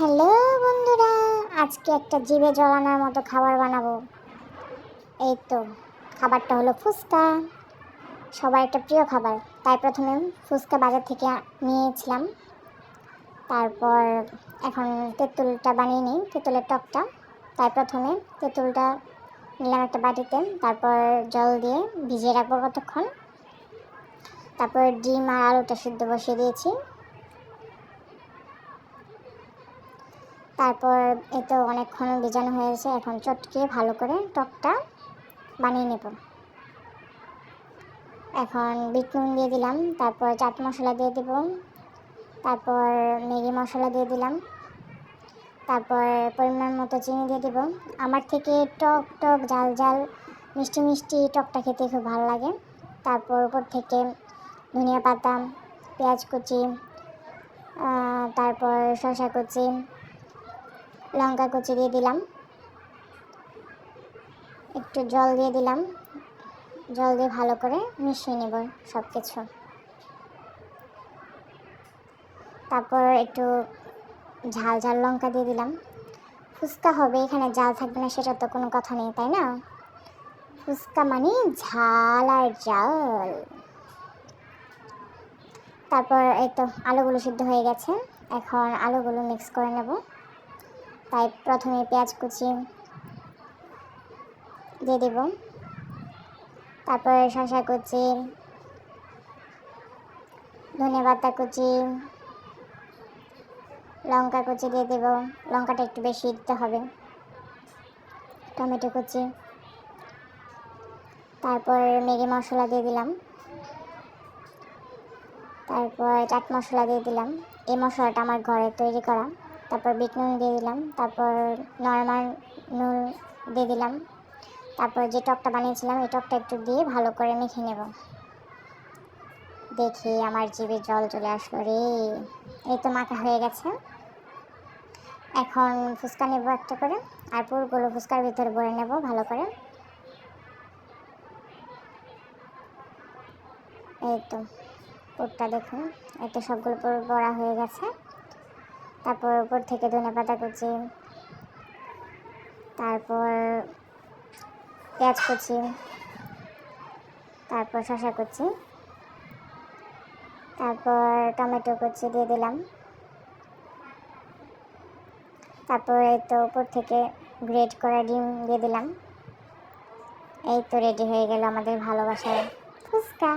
Hello বন্ধুরা, আজকে একটা জিভে জলানোর মতো খাবার বানাবো। এই তো, খাবারটা হলো ফুচকা। সবার একটা প্রিয় খাবার, তাই প্রথমে ফুচকা বাজার থেকে নিয়েছিলাম। তারপর এখন তেঁতুলটা বানিয়ে নিই, তেঁতুলের টকটা। তাই প্রথমে তেঁতুলটা নিলাম একটা বাটিতে, তারপর জল দিয়ে ভিজিয়ে রাখব কতক্ষণ। তারপর ডিম আর আলুটা সিদ্ধ বসিয়ে দিয়েছি। তারপর এই তো অনেকক্ষণ ভিজানো হয়েছে এখন চটকে ভালো করে টকটা বানিয়ে নেব। এখন বিট নুন দিয়ে দিলাম, তারপর চাট মশলা দিয়ে দেব, তারপর ম্যাগি মশলা দিয়ে দিলাম, তারপর পরিমাণ মতো চিনি দিয়ে দেব। আমার থেকে টক টক, ঝাল জাল মিষ্টি মিষ্টি টকটা খেতে খুব ভালো লাগে। তারপর উপর থেকে ধনিয়া পাতা, পেঁয়াজ কুচি তারপর শসা কুচি লঙ্কা কুচি দিয়ে দিলাম। একটু জল দিয়ে দিলাম। জল দিয়ে ভালো করে মিশিয়ে নেব সব কিছু তারপর একটু ঝাল ঝাল লঙ্কা দিয়ে দিলাম। ফুচকা হবে, এখানে জাল থাকবে না, সেটা তো কোনো কথা নেই, তাই না? ফুচকা মানে ঝাল আর জাল তারপর এই তো আলুগুলো সিদ্ধ হয়ে গেছে। এখন আলুগুলো মিক্স করে নেব। তাই প্রথমে পেঁয়াজ কুচি দিয়ে দেব। তারপরে শসা কুচি ধনে পাতা কুচি, লঙ্কা কুচি দিয়ে দেব। লঙ্কাটা একটু বেশি দিতে হবে। টমেটো কুচি। তারপর ম্যাগি মশলা দিয়ে দিলাম। তারপর চাট মশলা দিয়ে দিলাম। এই মশলাটা আমার ঘরে তৈরি করা। তারপর বিট নুন দিয়ে দিলাম, তারপর নর্মাল নুন দিয়ে দিলাম, তারপর যে টকটা বানিয়েছিলাম এই টকটা একটু দিয়ে ভালো করে মেখে নেব। দেখি আমার জিভে জল চলে আসলো রে। এই তো মাখা হয়ে গেছে। এখন ফুচকা নেব একটা করে, আর পুরগুলো ফুচকার ভিতরে ভরে নেব ভালো করে। এই তো পুরটা দেখুন, এই তো সবগুলো পুরো বড়া হয়ে গেছে। তারপর উপর থেকে ধনে পাতা কুচি, তারপর পেঁয়াজ কুচি, তারপর শসা কুচি, তারপর টমেটো কুচি দিয়ে দিলাম। তারপর এই তো উপর থেকে গ্রেট করা ডিম দিয়ে দিলাম। এই তো রেডি হয়ে গেল আমাদের ভালোবাসার ফুচকা।